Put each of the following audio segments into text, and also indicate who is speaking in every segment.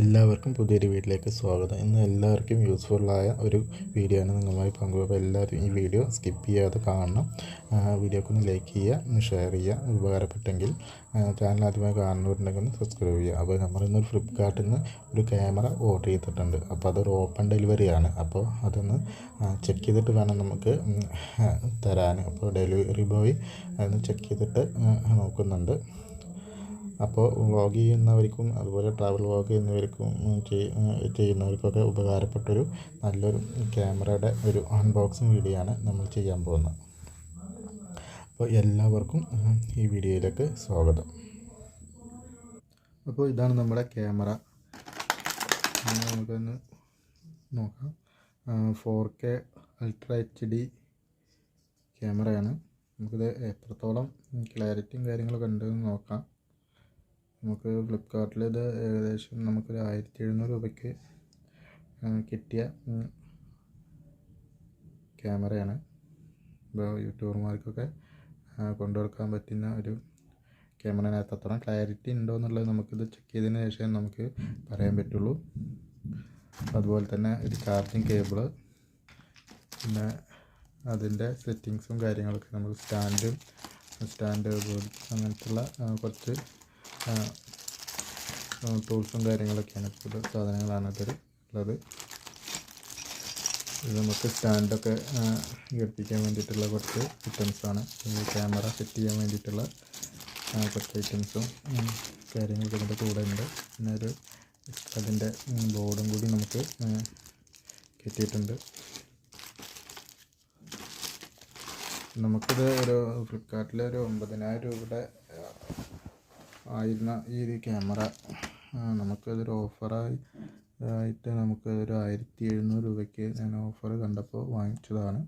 Speaker 1: എല്ലാവർക്കും പുതിയൊരു വീഡിയോയിലേക്ക് സ്വാഗതം. ഇന്ന് എല്ലാവർക്കും യൂസ്ഫുള്ളായ ഒരു വീഡിയോ ആണ് നിങ്ങളുമായി പങ്കുവെക്കുക. എല്ലാവരും ഈ വീഡിയോ സ്കിപ്പ് ചെയ്യാതെ കാണണം. വീഡിയോക്ക് ഒന്ന് ലൈക്ക് ചെയ്യുക ഷെയർ ചെയ്യുക. ഉപകാരപ്പെട്ടെങ്കിൽ ചാനൽ ആദ്യമായി കാണുന്നവരുണ്ടെങ്കിൽ ഒന്ന് സബ്സ്ക്രൈബ് ചെയ്യുക. അപ്പോൾ നമ്മൾ ഇന്ന് ഫ്ലിപ്കാർട്ടിൽ നിന്ന് ഒരു ക്യാമറ ഓർഡർ ചെയ്തിട്ടുണ്ട്. അപ്പോൾ അതൊരു ഓപ്പൺ ഡെലിവറിയാണ് അപ്പോൾ അതൊന്ന് ചെക്ക് ചെയ്തിട്ട് വേണം നമുക്ക് തരാൻ. അപ്പോൾ ഡെലിവറി ബോയ് അതൊന്ന് ചെക്ക് ചെയ്തിട്ട് നോക്കുന്നുണ്ട്. അപ്പോൾ വ്ളോഗ് ചെയ്യുന്നവർക്കും അതുപോലെ ട്രാവൽ വ്ളോഗ് ചെയ്യുന്നവർക്കും ചെയ്യുന്നവർക്കൊക്കെ ഉപകാരപ്പെട്ടൊരു നല്ലൊരു ക്യാമറയുടെ ഒരു അൺബോക്സിങ് വീഡിയോ ആണ് നമ്മൾ ചെയ്യാൻ പോകുന്നത്. അപ്പോൾ എല്ലാവർക്കും ഈ വീഡിയോയിലേക്ക് സ്വാഗതം. അപ്പോൾ ഇതാണ് നമ്മുടെ ക്യാമറ. നമുക്കൊന്ന് നോക്കാം. Four K ultra H D ക്യാമറയാണ്. നമുക്കിത് എത്രത്തോളം ക്ലാരിറ്റിയും കാര്യങ്ങളൊക്കെ ഉണ്ടെന്ന് നോക്കാം. നമുക്ക് ഫ്ലിപ്കാർട്ടിൽ ഇത് ഏകദേശം നമുക്കൊരു ആയിരത്തി എഴുന്നൂറ് രൂപയ്ക്ക് കിട്ടിയ ക്യാമറയാണ്. ഇപ്പോൾ യൂട്യൂബർമാർക്കൊക്കെ കൊണ്ടുവെക്കാൻ പറ്റുന്ന ഒരു ക്യാമറയാണ്. അത്ര ക്ലാരിറ്റി ഉണ്ടോ എന്നുള്ളത് നമുക്കിത് ചെക്ക് ചെയ്തതിന് ശേഷം നമുക്ക് പറയാൻ പറ്റുള്ളൂ. അതുപോലെ തന്നെ ഒരു ചാർജിങ് കേബിൾ പിന്നെ അതിന്റെ സെറ്റിങ്സും കാര്യങ്ങളൊക്കെ നമുക്ക് സ്റ്റാൻഡും സ്റ്റാൻഡ് അങ്ങനത്തുള്ള കുറച്ച് ടൂൾസും കാര്യങ്ങളൊക്കെയാണ് ഇപ്പോൾ സാധനങ്ങളാണ് അതിൽ ഉള്ളത്. ഇത് നമുക്ക് സ്റ്റാൻഡൊക്കെ ഘടിപ്പിക്കാൻ വേണ്ടിയിട്ടുള്ള കുറച്ച് ഐറ്റംസാണ് ക്യാമറ സെറ്റ് ചെയ്യാൻ വേണ്ടിയിട്ടുള്ള കുറച്ച് ഐറ്റംസും കാര്യങ്ങളൊക്കെ ഇതിന്റെ കൂടെ ഉണ്ട്. പിന്നെ ഒരു അതിന്റെ ബോർഡും കൂടി നമുക്ക് കിട്ടിയിട്ടുണ്ട്. നമുക്കിത് ഒരു ഫ്ലിപ്കാർട്ടിൽ ഒരു ഒമ്പതിനായിരം രൂപയുടെ ആയിരുന്ന ഈ ഒരു ക്യാമറ നമുക്കതൊരു ഓഫറായി. ആയിട്ട് നമുക്ക് ഒരു ആയിരത്തി എഴുന്നൂറ് രൂപയ്ക്ക് ഞാൻ ഓഫർ കണ്ടപ്പോൾ വാങ്ങിച്ചതാണ്.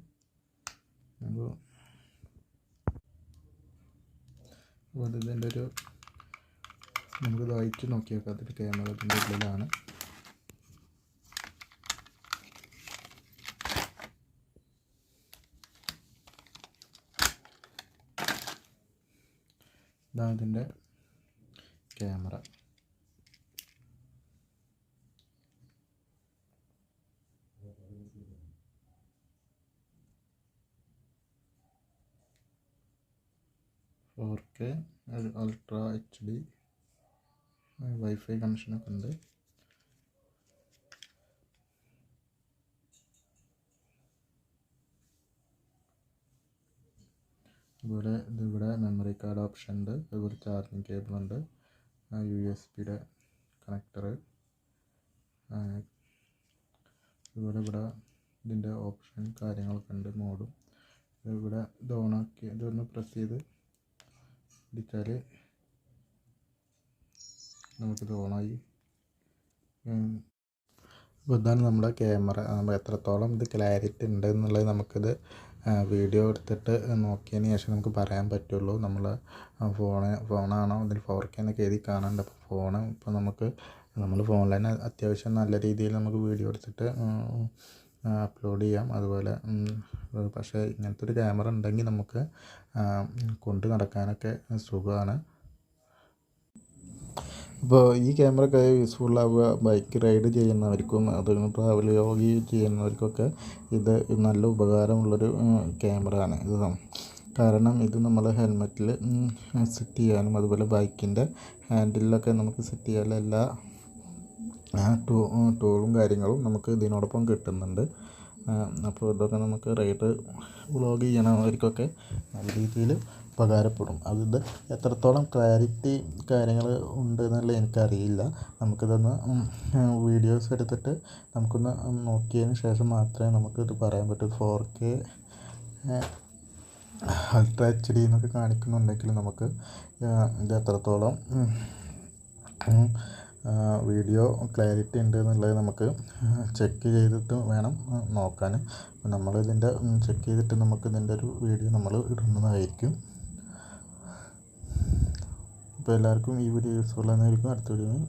Speaker 1: അപ്പോൾ അപ്പോൾ ഇതിന്റെ ഒരു നമുക്കിത് വായിച്ച് നോക്കിയേക്കാം. അതൊരു ക്യാമറ ഇതിന്റെ ഉള്ളിലാണ്. ഇതാണ് ഇതിന്റെ camera. Four K ultra H D wifi കണക്ഷനൊക്കെ ഉണ്ട്. അതുപോലെ ഇതിവിടെ മെമ്മറി കാർഡ് ഓപ്ഷൻ ഉണ്ട് അതുപോലെ ചാർജിങ് കേബിൾ ഉണ്ട്. യു എസ് പിയുടെ കണക്ടർ അതുപോലെ ഇവിടെ ഇതിന്റെ ഓപ്ഷൻ കാര്യങ്ങളൊക്കെ ഉണ്ട് മോഡും ഇവിടെ ഇത് ഓണാക്കി ഇതൊന്ന് പ്രസ് ചെയ്ത് പിടിച്ചാൽ നമുക്കിത് ഓണായി അപ്പോൾ ഇതാണ് നമ്മുടെ ക്യാമറ എത്രത്തോളം ഇത് ക്ലാരിറ്റി ഉണ്ട് എന്നുള്ളത് നമുക്കിത് വീഡിയോ എടുത്തിട്ട് നോക്കിയതിന് ശേഷം നമുക്ക് പറയാൻ പറ്റുള്ളൂ. നമ്മൾ ഫോണ് ഫോണാണോ ഇതിൽ ഫോർ കെ എന്നൊക്കെ എഴുതി കാണാനുണ്ട് അപ്പോൾ ഫോണ് ഇപ്പോൾ നമുക്ക് നമ്മൾ ഫോണിൽ തന്നെ അത്യാവശ്യം നല്ല രീതിയിൽ നമുക്ക് വീഡിയോ എടുത്തിട്ട് അപ്ലോഡ് ചെയ്യാം. അതുപോലെ പക്ഷേ ഇങ്ങനത്തെ ഒരു ക്യാമറ ഉണ്ടെങ്കിൽ നമുക്ക് കൊണ്ട് നടക്കാനൊക്കെ സുഖമാണ്. അപ്പോൾ ഈ ക്യാമറയൊക്കെ യൂസ്ഫുൾ ആവുക ബൈക്ക് റൈഡ് ചെയ്യുന്നവർക്കും അത് ട്രാവൽ യോഗി ചെയ്യുന്നവർക്കൊക്കെ ഇത് നല്ല ഉപകാരമുള്ളൊരു ക്യാമറ ആണ് ഇത്. കാരണം ഇത് നമ്മൾ ഹെൽമെറ്റിൽ സെറ്റ് ചെയ്യാനും അതുപോലെ ബൈക്കിന്റെ ഹാൻഡിലൊക്കെ നമുക്ക് സെറ്റ് ചെയ്യാനുള്ള എല്ലാ ടൂ ടൂളും കാര്യങ്ങളും നമുക്ക് ഇതിനോടൊപ്പം കിട്ടുന്നുണ്ട്. അപ്പോൾ ഇതൊക്കെ നമുക്ക് റൈഡ് വ്ളോഗ് ചെയ്യണവർക്കൊക്കെ നല്ല രീതിയിൽ ഉപകാരപ്പെടും. അത് എത്രത്തോളം ക്ലാരിറ്റി കാര്യങ്ങൾ ഉണ്ട് എന്നുള്ളത് എനിക്കറിയില്ല. നമുക്കിതൊന്ന് വീഡിയോസ് എടുത്തിട്ട് നമുക്കൊന്ന് നോക്കിയതിന് ശേഷം മാത്രമേ നമുക്കിത് പറയാൻ പറ്റൂ. Four K ultra H D എന്നൊക്കെ കാണിക്കുന്നുണ്ടെങ്കിൽ നമുക്ക് ഇത് എത്രത്തോളം വീഡിയോ ക്ലാരിറ്റി ഉണ്ട് എന്നുള്ളത് നമുക്ക് ചെക്ക് ചെയ്തിട്ട് വേണം നോക്കാൻ നമ്മളിതിന്റെ ചെക്ക് ചെയ്തിട്ട് നമുക്ക് ഇതിന്റെ ഒരു വീഡിയോ നമ്മൾ ഇടുന്നതായിരിക്കും. അപ്പോൾ എല്ലാവർക്കും ഈ വീഡിയോ യൂസ്ഫുൾ ആയിരിക്കും അടുത്ത വീഡിയോയിൽ